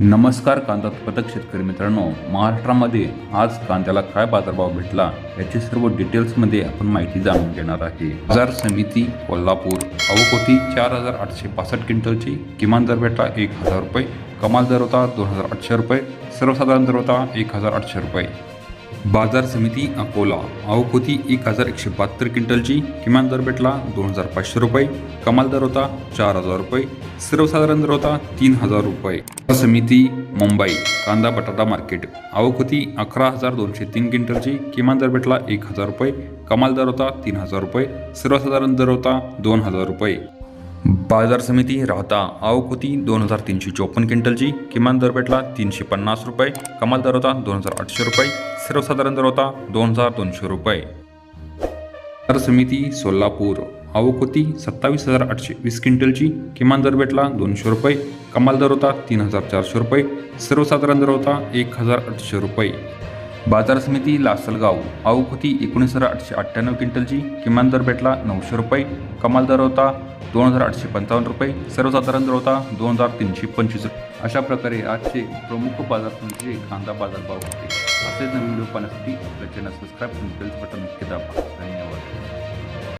नमस्कार कांदा उत्पादक शेतकरी मित्रांनो महाराष्ट्रामध्ये आज कांद्याला काय बाजारभाव भेटला याची सर्व डिटेल्समध्ये आपण माहिती जाणून घेणार आहे. बाजार समिती कोल्हापूर अवकोती चार हजार आठशे पासष्ट क्विंटलची किमान दर भेटला एक हजार रुपये कमाल दर होता दोन हजार आठशे रुपये सर्वसाधारण दर होता एक हजार आठशे रुपये. बाजार समिती अकोला. अवकोती एक हजार एकशे बहात्तर क्विंटलची. किमान दर भेटला दोन हजार पाचशे रुपये. कमाल दर होता चार हजार रुपये. सर्वसाधारण दर होता तीन हजार रुपये. समिती मुंबई. कांदा बटाटा मार्केट. अवकोती अकरा हजार दोनशे तीन क्विंटलची. किमान दर भेटला एक हजार रुपये. कमाल दर होता तीन हजार रुपये. सर्वसाधारण दर होता दोन हजार रुपये. बाजार समिती राहता. आवकोती दोन हजार तीनशे चोपन्न क्विंटलची. किमान दर भेटला तीनशे पन्नास रुपये. कमाल दर होता दोन हजार आठशे रुपये. सर्वसाधारण दर होता दोन हजार दोनशे रुपये. बाजार समिती सोलापूर. आवकोती सत्तावीस हजार आठशे वीस क्विंटलची. किमान दर भेटला दोनशे रुपये. कमाल दर होता तीन हजार चारशे रुपये. सर्वसाधारण दर होता एक हजार आठशे रुपये. बाजार समिती लासलगाव अवकोती एकोणीस हजार आठशे अठ्ठ्याण्णव क्विंटलची किमान दर भेटला नऊशे रुपये कमाल दर होता दोन हजार आठशे पंचावन्न रुपये सर्वसाधारण दर होता दोन हजार तीनशे पंचवीस. रुपये अशा प्रकारे आजचे प्रमुख बाजार समितीचे कांदा बाजारभाव होते. असे नवीन व्हिडिओ पाहण्यासाठी आपल्या चॅनल सबस्क्राईब बटन नक्की दाबा.